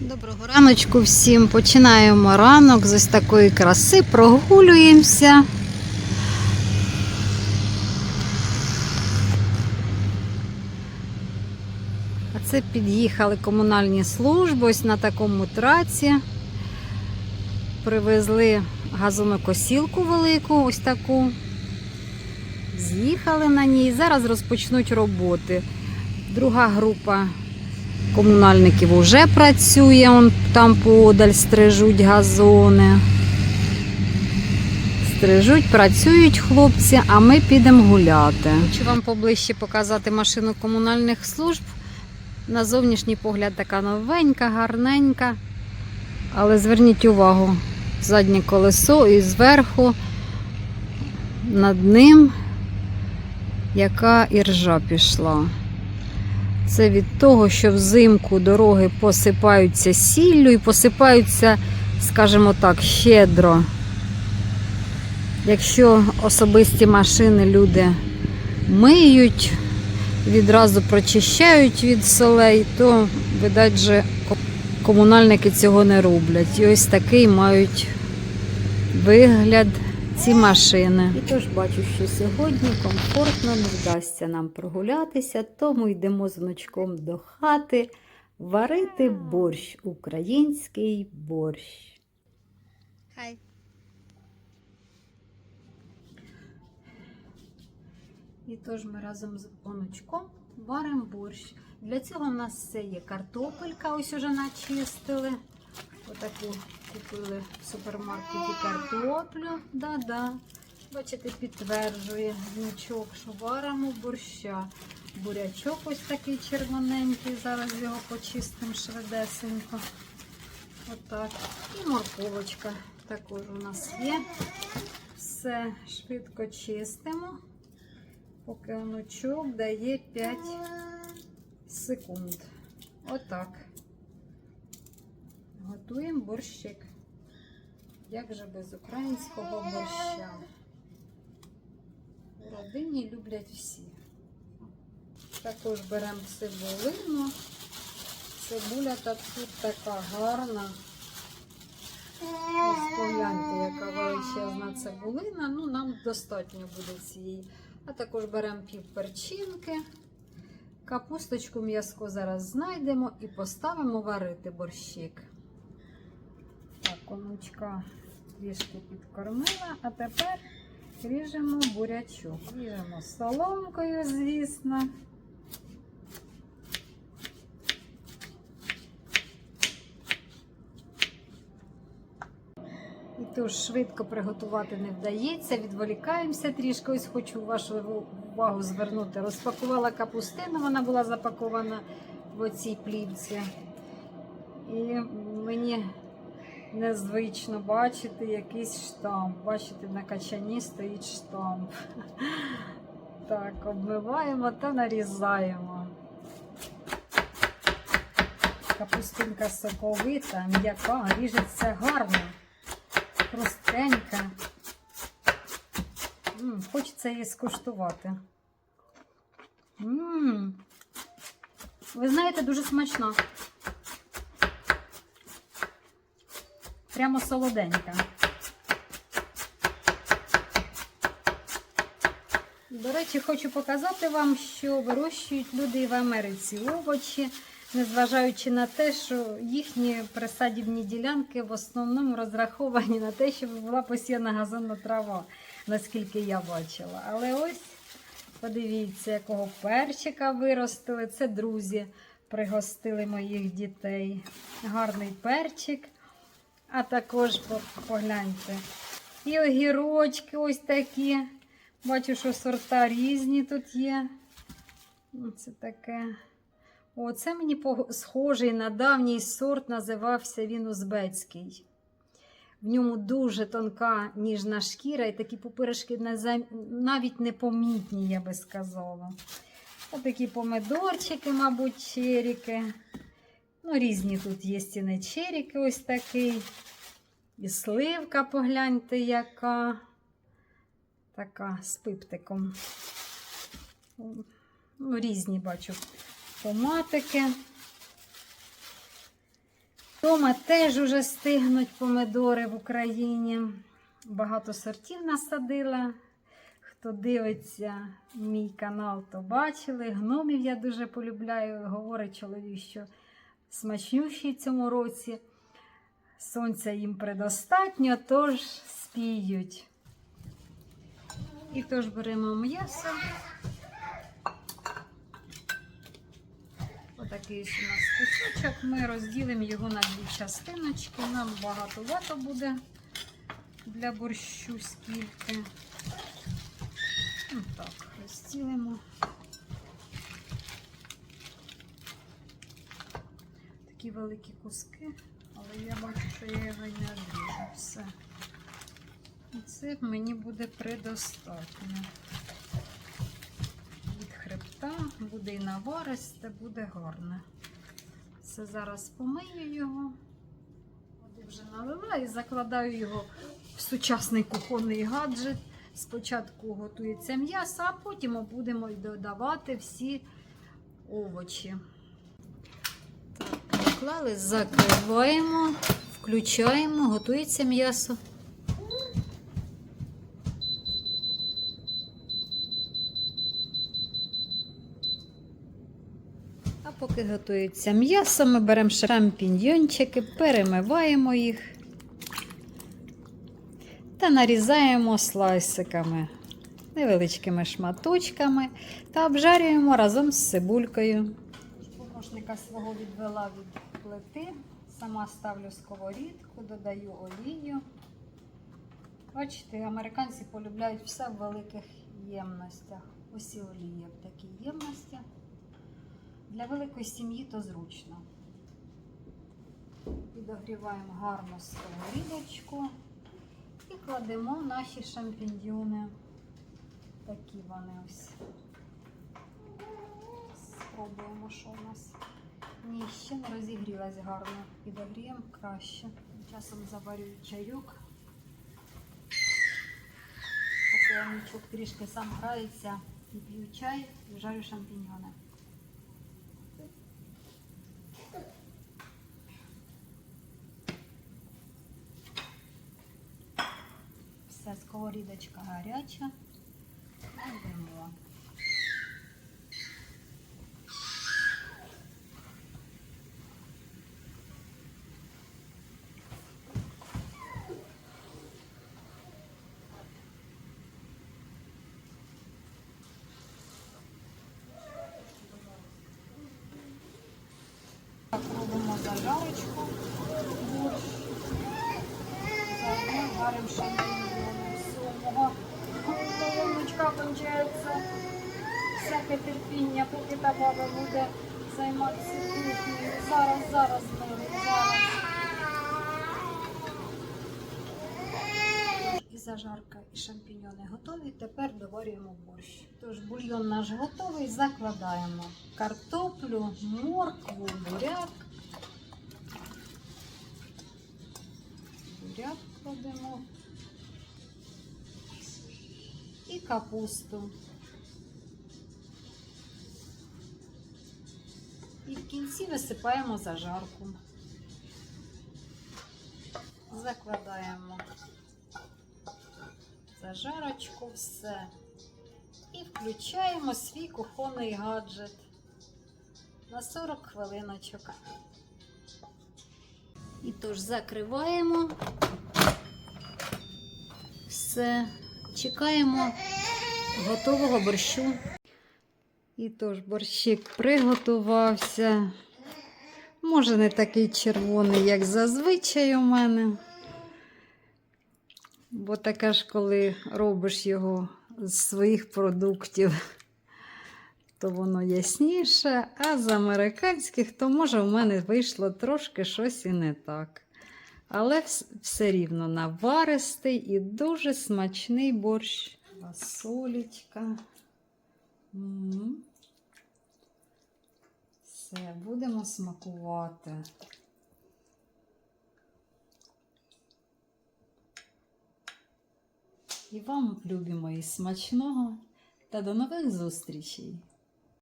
Доброго раночку всім. Починаємо ранок з ось такої краси, прогулюємося. А це під'їхали комунальні служби ось на такому траці. Привезли газонокосілку велику, ось таку. З'їхали на ній. Зараз розпочнуть роботи. Друга група комунальників вже працює, он там подаль стрижуть газони. Стрижуть, працюють хлопці, а ми підемо гуляти. Хочу вам поближче показати машину комунальних служб. На зовнішній погляд така новенька, гарненька. Але зверніть увагу, заднє колесо і зверху над ним яка іржа пішла. Це від того, що взимку дороги посипаються сіллю і посипаються, скажімо так, щедро. Якщо особисті машини люди миють, відразу прочищають від солей, то, видать, же комунальники цього не роблять. І ось такий мають вигляд ці машини. І тож бачу, що сьогодні комфортно не вдасться нам прогулятися, тому йдемо з внучком до хати варити борщ, український борщ. Хай. І тож ми разом з онучком варимо борщ. Для цього в нас все є картопелька, ось уже начистили. Отаку купили в супермаркеті картоплю. Да-да. Бачите, підтверджує внучок, що варимо борща. Бурячок ось такий червоненький. Зараз його почистимо швидесенько. Отак. І морковочка також у нас є. Все швидко чистимо, поки онучок дає 5 секунд. Отак. Готуємо борщик. Як же без українського борща? В родині люблять всі. Також беремо цибулину. Цибуля та тут така гарна. Ось погляньте, яка величезна цибулина. Ну, нам достатньо буде цієї. А також беремо пів перчинки. Капусточку м'язко зараз знайдемо і поставимо варити борщик. Так, онучка трішки підкормила, а тепер ріжемо бурячок. Ріжемо соломкою, звісно. І тож швидко приготувати не вдається, відволікаємося трішки. Ось хочу вашу увагу звернути. Розпакувала капустину, вона була запакована в оцій плівці. І мені незвично бачити якийсь штамп. Бачите, на качані стоїть штамп. Так, обмиваємо та нарізаємо. Капустинка соковита, м'яка, ріжеться гарно, хрусткенька. М, Хочеться її скуштувати. М, Ви знаєте, дуже смачна. Прямо солоденька. До речі, хочу показати вам, що вирощують люди і в Америці овочі, незважаючи на те, що їхні присадібні ділянки в основному розраховані на те, щоб була посіяна газонна трава, наскільки я бачила. Але ось подивіться, якого перчика виростили. Це друзі пригостили моїх дітей. Гарний перчик. А також погляньте. І огірочки ось такі. Бачу, що сорта різні тут є. Це таке. О, це мені схожий на давній сорт, називався він узбецький. В ньому дуже тонка ніжна шкіра, і такі пупиришки навіть непомітні, я би сказала. Ось такі помидорчики, мабуть, черіки. Ну, різні тут є ціни черіки, ось такий. І сливка, погляньте, яка. Така з пиптиком. Ну, різні бачу томатики. Дома теж уже стигнуть помидори в Україні. Багато сортів насадила. Хто дивиться мій канал, то бачили. Гномів я дуже полюбляю. Говорить чоловік, що смачнющі цьому році. Сонця їм предостатньо, тож спіють. І тож беремо м'ясо. Отакий ось у нас кусочок. Ми розділимо його на дві частиночки. Нам багато буде для борщу скільки. Ну, так, розділимо. Такі великі куски, але я бачу, що я його не обріжу. Все. І це мені буде предостатньо. Від хребта буде і наваристе, буде гарне. Це зараз помию його. Води вже налила і закладаю його в сучасний кухонний гаджет. Спочатку готується м'ясо, а потім будемо додавати всі овочі. Поклали, закриваємо, включаємо, готується м'ясо. А поки готується м'ясо, ми беремо шампіньйончики, перемиваємо їх та нарізаємо слайсиками, невеличкими шматочками та обжарюємо разом з цибулькою. Помощника свого відвела від плити, сама ставлю сковорідку, додаю олію. Бачите, американці полюбляють все в великих ємностях. Ось і олія в такій ємності. Для великої сім'ї то зручно. Підогріваємо гарно сковорідочку і кладемо наші шампіньйони. Такі вони ось. Спробуємо, що у нас. Ні, ще не розігрілась гарно. Підогріємо краще. Часом заварюю чайок. Поки трішки сам грається п'ю чай, і жарю шампіньйони. Все, сковорідочка гаряча. Кладемо. Так, робимо зажарочку. Борщ. Варимо шампіньйони. Сумого. Колоночка кончається. Всяке терпіння, поки та баба буде займатися кухнею. Зараз, зараз, зараз. І зажарка, і шампіньони готові. Тепер доварюємо борщ. Тож бульйон наш готовий, закладаємо картоплю, моркву, буряк. Буряк кладемо. І капусту. І в кінці висипаємо зажарку. Закладаємо зажарочку, все. І включаємо свій кухонний гаджет на 40 хвилиночок. І тож закриваємо. Все. Чекаємо готового борщу. І тож борщик приготувався. Може, не такий червоний, як зазвичай у мене. Бо таке ж, коли робиш його з своїх продуктів, то воно ясніше, а з американських, то може в мене вийшло трошки щось і не так. Але все рівно наваристий і дуже смачний борщ. Фасолічка. Все, будемо смакувати. І вам, любі мої, смачного та до нових зустрічей!